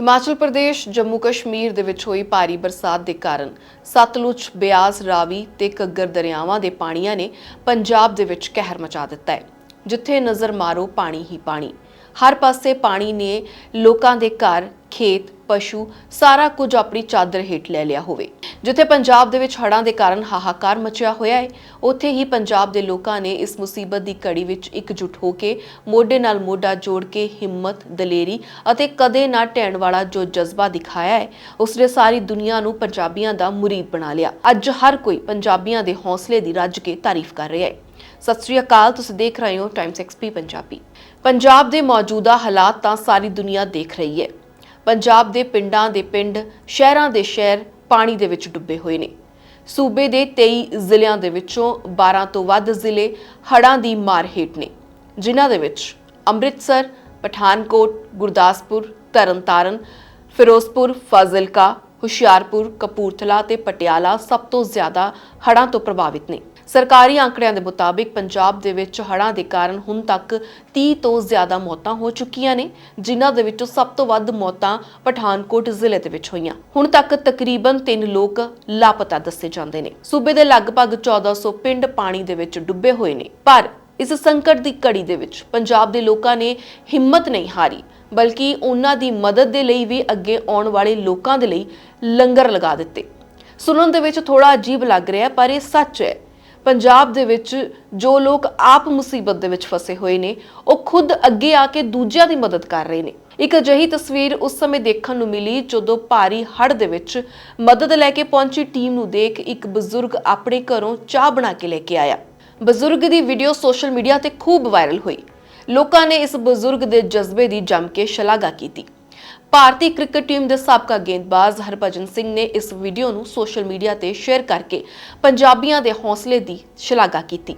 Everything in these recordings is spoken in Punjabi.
ਹਿਮਾਚਲ ਪ੍ਰਦੇਸ਼, ਜੰਮੂ ਕਸ਼ਮੀਰ ਦੇ ਵਿੱਚ ਹੋਈ ਭਾਰੀ ਬਰਸਾਤ ਦੇ ਕਾਰਨ ਸਤਲੁਜ, ਬਿਆਸ, ਰਾਵੀ ਤੇ ਘੱਗਰ ਦਰਿਆਵਾਂ ਦੇ ਪਾਣੀਆਂ ਨੇ ਪੰਜਾਬ ਦੇ ਵਿੱਚ ਕਹਿਰ ਮਚਾ ਦਿੱਤਾ ਹੈ, ਜਿੱਥੇ ਨਜ਼ਰ ਮਾਰੋ ਪਾਣੀ ਹੀ ਪਾਣੀ। ਹਰ ਪਾਸੇ ਪਾਣੀ ਨੇ ਲੋਕਾਂ ਦੇ ਘਰ, ਖੇਤ, ਪਸ਼ੂ, ਸਾਰਾ ਕੁਝ ਆਪਣੀ ਚਾਦਰ ਹੇਠ ਲੈ ਲਿਆ ਹੋਵੇ। ਜਿੱਥੇ ਪੰਜਾਬ ਦੇ ਵਿੱਚ ਹੜ੍ਹਾਂ ਦੇ ਕਾਰਨ ਹਾਹਾਕਾਰ ਮਚਿਆ ਹੋਇਆ ਹੈ, ਉੱਥੇ ਹੀ ਪੰਜਾਬ ਦੇ ਲੋਕਾਂ ਨੇ ਇਸ ਮੁਸੀਬਤ ਦੀ ਘੜੀ ਵਿੱਚ ਇਕਜੁੱਟ ਹੋ ਕੇ ਮੋਢੇ ਨਾਲ ਮੋਢਾ ਜੋੜ ਕੇ ਹਿੰਮਤ, ਦਲੇਰੀ ਅਤੇ ਕਦੇ ਨਾ ਢਹਿਣ ਵਾਲਾ ਜੋ ਜਜ਼ਬਾ ਦਿਖਾਇਆ ਹੈ, ਉਸਨੇ ਸਾਰੀ ਦੁਨੀਆ ਨੂੰ ਪੰਜਾਬੀਆਂ ਦਾ ਮੁਰੀਦ ਬਣਾ ਲਿਆ। ਅੱਜ ਹਰ ਕੋਈ ਪੰਜਾਬੀਆਂ ਦੇ ਹੌਸਲੇ ਦੀ ਰੱਜ ਕੇ ਤਾਰੀਫ ਕਰ ਰਿਹਾ ਹੈ। ਸਤਿ ਸ੍ਰੀ ਅਕਾਲ, ਤੁਸੀਂ ਦੇਖ ਰਹੇ ਹੋ ਟਾਈਮਸ ਐਕਸਪੀ ਪੰਜਾਬੀ। ਪੰਜਾਬ ਦੇ ਮੌਜੂਦਾ ਹਾਲਾਤ ਤਾਂ ਸਾਰੀ ਦੁਨੀਆ ਦੇਖ ਰਹੀ ਹੈ। ਪੰਜਾਬ ਦੇ ਪਿੰਡਾਂ ਦੇ ਪਿੰਡ, ਸ਼ਹਿਰਾਂ ਦੇ ਸ਼ਹਿਰ ਪਾਣੀ ਦੇ ਵਿੱਚ ਡੁੱਬੇ ਹੋਏ ਨੇ। ਸੂਬੇ ਦੇ 23 ਜ਼ਿਲ੍ਹਿਆਂ ਦੇ ਵਿੱਚੋਂ 12 ਤੋਂ ਵੱਧ ਜ਼ਿਲ੍ਹੇ ਹੜ੍ਹਾਂ ਦੀ ਮਾਰ ਹੇਠ ਨੇ। ਜਿਨ੍ਹਾਂ ਦੇ ਵਿੱਚ ਅੰਮ੍ਰਿਤਸਰ, ਪਠਾਨਕੋਟ, ਗੁਰਦਾਸਪੁਰ, ਤਰਨਤਾਰਨ, ਫਿਰੋਜ਼ਪੁਰ, ਫਾਜ਼ਿਲਕਾ, ਹੁਸ਼ਿਆਰਪੁਰ, ਕਪੂਰਥਲਾ ਤੇ ਪਟਿਆਲਾ ਸਭ ਤੋਂ ਜ਼ਿਆਦਾ ਹੜ੍ਹਾਂ ਤੋਂ ਪ੍ਰਭਾਵਿਤ ਨੇ। ਸਰਕਾਰੀ ਆંકੜਿਆਂ ਦੇ ਮੁਤਾਬਿਕ ਪੰਜਾਬ ਦੇ ਵਿੱਚ ਹੜ੍ਹਾਂ ਦੇ ਕਾਰਨ ਹੁਣ ਤੱਕ 30 ਤੋਂ ਜ਼ਿਆਦਾ ਮੌਤਾਂ ਹੋ ਚੁੱਕੀਆਂ ਨੇ, ਜਿਨ੍ਹਾਂ ਦੇ ਵਿੱਚੋਂ ਸਭ ਤੋਂ ਵੱਧ ਮੌਤਾਂ ਪਠਾਨਕੋਟ ਜ਼ਿਲ੍ਹੇ ਦੇ ਵਿੱਚ ਹੋਈਆਂ। ਹੁਣ ਤੱਕ ਤਕਰੀਬਨ 3 ਲੋਕ ਲਾਪਤਾ ਦੱਸੇ ਜਾਂਦੇ ਨੇ। ਸੂਬੇ ਦੇ ਲਗਭਗ 1400 ਪਿੰਡ ਪਾਣੀ ਦੇ ਵਿੱਚ ਡੁੱਬੇ ਹੋਏ ਨੇ। ਪਰ ਇਸ ਸੰਕਟ ਦੀ ਘੜੀ ਦੇ ਵਿੱਚ ਪੰਜਾਬ ਦੇ ਲੋਕਾਂ ਨੇ ਹਿੰਮਤ ਨਹੀਂ ਹਾਰੀ, ਬਲਕਿ ਉਹਨਾਂ ਦੀ ਮਦਦ ਦੇ ਲਈ ਵੀ ਅੱਗੇ ਆਉਣ ਵਾਲੇ ਲੋਕਾਂ ਦੇ ਲਈ ਲੰਗਰ ਲਗਾ ਦਿੱਤੇ। ਸੁਣਨ ਦੇ ਵਿੱਚ ਥੋੜਾ ਅਜੀਬ ਲੱਗ ਰਿਹਾ, ਪਰ ਇਹ ਸੱਚ ਹੈ। ਪੰਜਾਬ ਦੇ ਵਿੱਚ ਜੋ ਲੋਕ ਆਪ ਮੁਸੀਬਤ ਦੇ ਵਿੱਚ ਫਸੇ ਹੋਏ ਨੇ, ਉਹ ਖੁਦ ਅੱਗੇ ਆ ਕੇ ਦੂਜਿਆਂ ਦੀ ਮਦਦ ਕਰ ਰਹੇ ਨੇ। ਇੱਕ ਅਜਿਹੀ ਤਸਵੀਰ ਉਸ ਸਮੇਂ ਦੇਖਣ ਨੂੰ ਮਿਲੀ ਜਦੋਂ ਭਾਰੀ ਹੜ੍ਹ ਦੇ ਵਿੱਚ ਮਦਦ ਲੈ ਕੇ ਪਹੁੰਚੀ ਟੀਮ ਨੂੰ ਦੇਖ ਇੱਕ ਬਜ਼ੁਰਗ ਆਪਣੇ ਘਰੋਂ ਚਾਹ ਬਣਾ ਕੇ ਲੈ ਕੇ ਆਇਆ। ਬਜ਼ੁਰਗ ਦੀ ਵੀਡੀਓ ਸੋਸ਼ਲ ਮੀਡੀਆ ਤੇ ਖੂਬ ਵਾਇਰਲ ਹੋਈ। ਲੋਕਾਂ ਨੇ ਇਸ ਬਜ਼ੁਰਗ ਦੇ ਜਜ਼ਬੇ ਦੀ ਜੰਮ ਕੇ ਸ਼ਲਾਘਾ ਕੀਤੀ। ਭਾਰਤੀ ਕ੍ਰਿਕਟ ਟੀਮ ਦੇ ਸਾਬਕਾ ਗੇਂਦਬਾਜ਼ ਹਰਭਜਨ ਸਿੰਘ ਨੇ ਇਸ ਵੀਡੀਓ ਨੂੰ ਸੋਸ਼ਲ ਮੀਡੀਆ ਤੇ ਸ਼ੇਅਰ ਕਰਕੇ ਪੰਜਾਬੀਆਂ ਦੇ ਹੌਸਲੇ ਦੀ ਸ਼ਲਾਘਾ ਕੀਤੀ।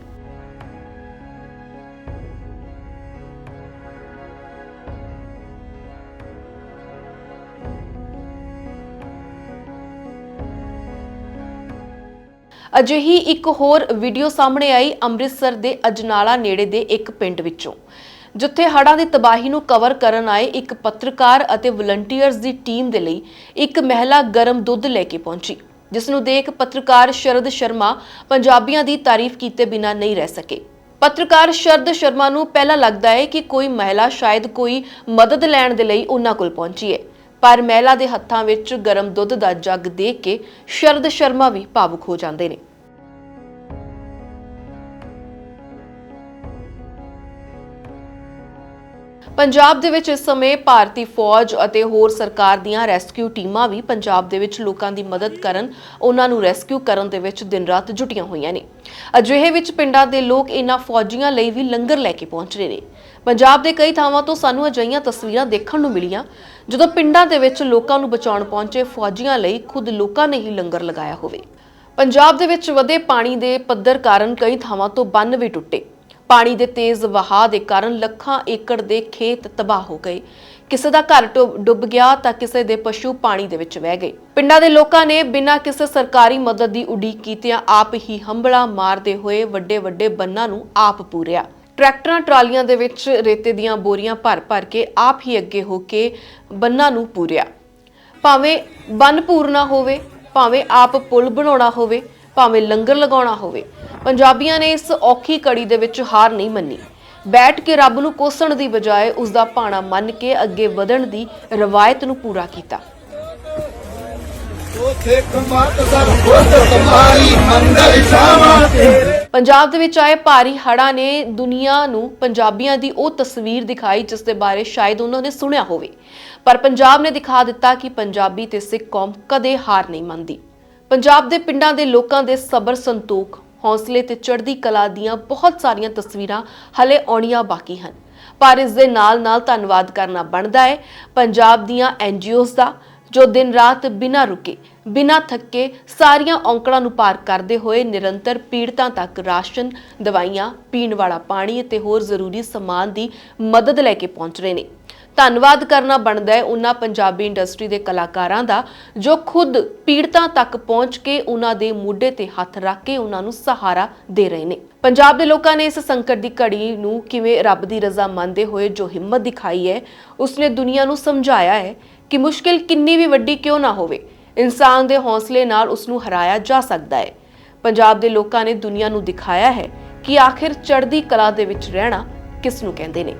ਅਜਿਹੀ ਇੱਕ ਹੋਰ ਵੀਡੀਓ ਸਾਹਮਣੇ ਆਈ ਅੰਮ੍ਰਿਤਸਰ ਦੇ ਅਜਨਾਲਾ ਨੇੜੇ ਦੇ ਇੱਕ ਪਿੰਡ ਵਿੱਚੋਂ। ਜਿੱਥੇ ਹੜ੍ਹਾਂ ਦੀ ਤਬਾਹੀ ਨੂੰ ਕਵਰ ਕਰਨ ਆਏ ਇੱਕ ਪੱਤਰਕਾਰ ਅਤੇ ਵਲੰਟੀਅਰਸ ਦੀ ਟੀਮ ਦੇ ਲਈ ਇੱਕ ਮਹਿਲਾ ਗਰਮ ਦੁੱਧ ਲੈ ਕੇ ਪਹੁੰਚੀ ਜਿਸ ਨੂੰ ਦੇਖ ਪੱਤਰਕਾਰ ਸ਼ਰਦ ਸ਼ਰਮਾ ਪੰਜਾਬੀਆਂ ਦੀ ਤਾਰੀਫ ਕੀਤੇ ਬਿਨਾਂ ਨਹੀਂ ਰਹਿ ਸਕੇ। ਪੱਤਰਕਾਰ ਸ਼ਰਦ ਸ਼ਰਮਾ ਨੂੰ ਪਹਿਲਾਂ ਲੱਗਦਾ ਹੈ ਕਿ ਕੋਈ ਮਹਿਲਾ ਸ਼ਾਇਦ ਕੋਈ ਮਦਦ ਲੈਣ ਦੇ ਲਈ ਉਹਨਾਂ ਕੋਲ ਪਹੁੰਚੀ ਹੈ, ਪਰ ਮਹਿਲਾ ਦੇ ਹੱਥਾਂ ਵਿੱਚ ਗਰਮ ਦੁੱਧ ਦਾ ਜੱਗ ਦੇਖ ਕੇ ਸ਼ਰਦ ਸ਼ਰਮਾ ਵੀ ਭਾਵੁਕ ਹੋ ਜਾਂਦੇ ਨੇ। ਪੰਜਾਬ ਦੇ ਵਿੱਚ ਇਸ ਸਮੇਂ ਭਾਰਤੀ ਫੌਜ ਅਤੇ ਹੋਰ ਸਰਕਾਰ ਦੀਆਂ ਰੈਸਕਿਊ ਟੀਮਾਂ ਵੀ ਪੰਜਾਬ ਦੇ ਵਿੱਚ ਲੋਕਾਂ ਦੀ ਮਦਦ ਕਰਨ, ਉਹਨਾਂ ਨੂੰ ਰੈਸਕਿਊ ਕਰਨ ਦੇ ਵਿੱਚ ਦਿਨ ਰਾਤ ਜੁਟੀਆਂ ਹੋਈਆਂ ਨੇ। ਅਜਿਹੇ ਵਿੱਚ ਪਿੰਡਾਂ ਦੇ ਲੋਕ ਇਹਨਾਂ ਫੌਜੀਆਂ ਲਈ ਵੀ ਲੰਗਰ ਲੈ ਕੇ ਪਹੁੰਚ ਰਹੇ ਨੇ। ਪੰਜਾਬ ਦੇ ਕਈ ਥਾਵਾਂ ਤੋਂ ਸਾਨੂੰ ਅਜਿਹੀਆਂ ਤਸਵੀਰਾਂ ਦੇਖਣ ਨੂੰ ਮਿਲੀਆਂ, ਜਦੋਂ ਪਿੰਡਾਂ ਦੇ ਵਿੱਚ ਲੋਕਾਂ ਨੂੰ ਬਚਾਉਣ ਪਹੁੰਚੇ ਫੌਜੀਆਂ ਲਈ ਖੁਦ ਲੋਕਾਂ ਨੇ ਹੀ ਲੰਗਰ ਲਗਾਇਆ ਹੋਵੇ। ਪੰਜਾਬ ਦੇ ਵਿੱਚ ਵਧੇ ਪਾਣੀ ਦੇ ਪੱਧਰ ਕਾਰਨ ਕਈ ਥਾਵਾਂ ਤੋਂ ਬੰਨ ਵੀ ਟੁੱਟੇ। ਪਾਣੀ ਦੇ ਤੇਜ਼ ਵਹਾਅ ਦੇ ਕਾਰਨ ਲੱਖਾਂ ਏਕੜ ਦੇ ਖੇਤ ਤਬਾਹ ਹੋ ਗਏ। ਕਿਸੇ ਦਾ ਘਰ ਡੁੱਬ- ਗਿਆ ਤਾਂ ਕਿਸੇ ਦੇ ਪਸ਼ੂ ਪਾਣੀ ਦੇ ਵਿੱਚ ਵਹਿ ਗਏ। ਪਿੰਡਾਂ ਦੇ ਲੋਕਾਂ ਨੇ ਬਿਨਾਂ ਕਿਸੇ ਸਰਕਾਰੀ ਮਦਦ ਦੀ ਉਡੀਕ ਕੀਤਿਆਂ ਆਪ ਹੀ ਹੰਬਲਾ ਮਾਰਦੇ ਹੋਏ ਵੱਡੇ ਵੱਡੇ ਬੰਨਾਂ ਨੂੰ ਆਪ ਪੂਰਿਆ। ਟਰੈਕਟਰਾਂ, ਟਰਾਲੀਆਂ ਦੇ ਵਿੱਚ ਰੇਤੇ ਦੀਆਂ ਬੋਰੀਆਂ ਭਰ ਭਰ ਕੇ ਆਪ ਹੀ ਅੱਗੇ ਹੋ ਕੇ ਬੰਨਾਂ ਨੂੰ ਪੂਰਿਆ। ਭਾਵੇਂ ਬੰਨ ਪੂਰਨਾ ਹੋਵੇ, ਭਾਵੇਂ ਆਪ ਪੁਲ ਬਣਾਉਣਾ ਹੋਵੇ ਭਾਵੇਂ ਲੰਗਰ ਲਗਾਉਣਾ ਹੋਵੇ ਪੰਜਾਬੀਆਂ ਨੇ ਇਸ ਔਖੀ ਕੜੀ ਦੇ ਵਿੱਚ ਹਾਰ ਨਹੀਂ ਮੰਨੀ। ਬੈਠ ਕੇ ਰੱਬ ਨੂੰ ਕੋਸਣ ਦੀ ਬਜਾਏ ਉਸ ਦਾ ਭਾਣਾ ਮੰਨ ਕੇ ਅੱਗੇ ਵਧਣ ਦੀ ਰਵਾਇਤ ਨੂੰ ਪੂਰਾ ਕੀਤਾ। ਪੰਜਾਬ ਦੇ ਵਿੱਚ ਆਏ ਭਾਰੀ ਹੜ੍ਹਾਂ ਨੇ ਦੁਨੀਆ ਨੂੰ ਪੰਜਾਬੀਆਂ ਦੀ ਉਹ ਤਸਵੀਰ ਦਿਖਾਈ ਜਿਸ ਦੇ ਬਾਰੇ ਸ਼ਾਇਦ ਉਹਨਾਂ ਨੇ ਸੁਣਿਆ ਹੋਵੇ। ਪਰ ਪੰਜਾਬ ਨੇ ਦਿਖਾ ਦਿੱਤਾ ਕਿ ਪੰਜਾਬੀ ਤੇ ਸਿੱਖ ਕੌਮ ਕਦੇ ਹਾਰ ਨਹੀਂ ਮੰਨਦੀ। ਪੰਜਾਬ ਦੇ ਪਿੰਡਾਂ ਦੇ ਲੋਕਾਂ ਦੇ ਸਬਰ ਸੰਤੋਖ, ਹੌਸਲੇ ਤੇ ਚੜ੍ਹਦੀ ਕਲਾ ਦੀਆਂ ਬਹੁਤ ਸਾਰੀਆਂ ਤਸਵੀਰਾਂ ਹਲੇ ਆਉਣੀਆਂ ਬਾਕੀ ਹਨ। ਪਰ ਇਸ ਦੇ ਨਾਲ-ਨਾਲ ਧੰਨਵਾਦ ਕਰਨਾ ਬਣਦਾ ਹੈ। ਪੰਜਾਬ ਦੀਆਂ ਐਨਜੀਓਜ਼ ਦਾ ਜੋ ਦਿਨ ਰਾਤ ਬਿਨਾਂ ਰੁਕੇ, ਬਿਨਾਂ ਥੱਕੇ ਸਾਰੀਆਂ ਔਂਕੜਾਂ ਨੂੰ ਪਾਰ ਕਰਦੇ ਹੋਏ ਨਿਰੰਤਰ ਪੀੜਤਾਂ ਤੱਕ ਰਾਸ਼ਨ, ਦਵਾਈਆਂ, ਪੀਣ ਵਾਲਾ ਪਾਣੀ ਅਤੇ ਹੋਰ ਜ਼ਰੂਰੀ ਸਮਾਨ ਦੀ ਮਦਦ ਲੈ ਕੇ ਪਹੁੰਚ ਰਹੇ ਨੇ। ਧੰਨਵਾਦ ਕਰਨਾ ਬਣਦਾ ਹੈ ਉਹਨਾਂ ਪੰਜਾਬੀ ਇੰਡਸਟਰੀ ਦੇ ਕਲਾਕਾਰਾਂ ਦਾ, ਜੋ ਖੁਦ ਪੀੜਤਾਂ ਤੱਕ ਪਹੁੰਚ ਕੇ ਉਹਨਾਂ ਦੇ ਮੋਢੇ ਤੇ ਹੱਥ ਰੱਖ ਕੇ ਉਹਨਾਂ ਨੂੰ ਸਹਾਰਾ ਦੇ ਰਹੇ ਨੇ। ਪੰਜਾਬ ਦੇ ਲੋਕਾਂ ਨੇ ਇਸ ਸੰਕਟ ਦੀ ਘੜੀ ਨੂੰ ਕਿਵੇਂ ਰੱਬ ਦੀ ਰਜ਼ਾ ਮੰਨਦੇ ਹੋਏ ਜੋ ਹਿੰਮਤ ਦਿਖਾਈ ਹੈ, ਉਸਨੇ ਦੁਨੀਆ ਨੂੰ ਸਮਝਾਇਆ ਹੈ ਕਿ ਮੁਸ਼ਕਿਲ ਕਿੰਨੀ ਵੀ ਵੱਡੀ ਕਿਉਂ ਨਾ ਹੋਵੇ, ਇਨਸਾਨ ਦੇ ਹੌਸਲੇ ਨਾਲ ਉਸ ਨੂੰ ਹਰਾਇਆ ਜਾ ਸਕਦਾ ਹੈ। ਪੰਜਾਬ ਦੇ ਲੋਕਾਂ ਨੇ ਦੁਨੀਆ ਨੂੰ ਦਿਖਾਇਆ ਹੈ ਕਿ ਆਖਿਰ ਚੜ੍ਹਦੀ ਕਲਾ ਦੇ ਵਿੱਚ ਰਹਿਣਾ ਕਿਸ ਨੂੰ ਕਹਿੰਦੇ ਨੇ।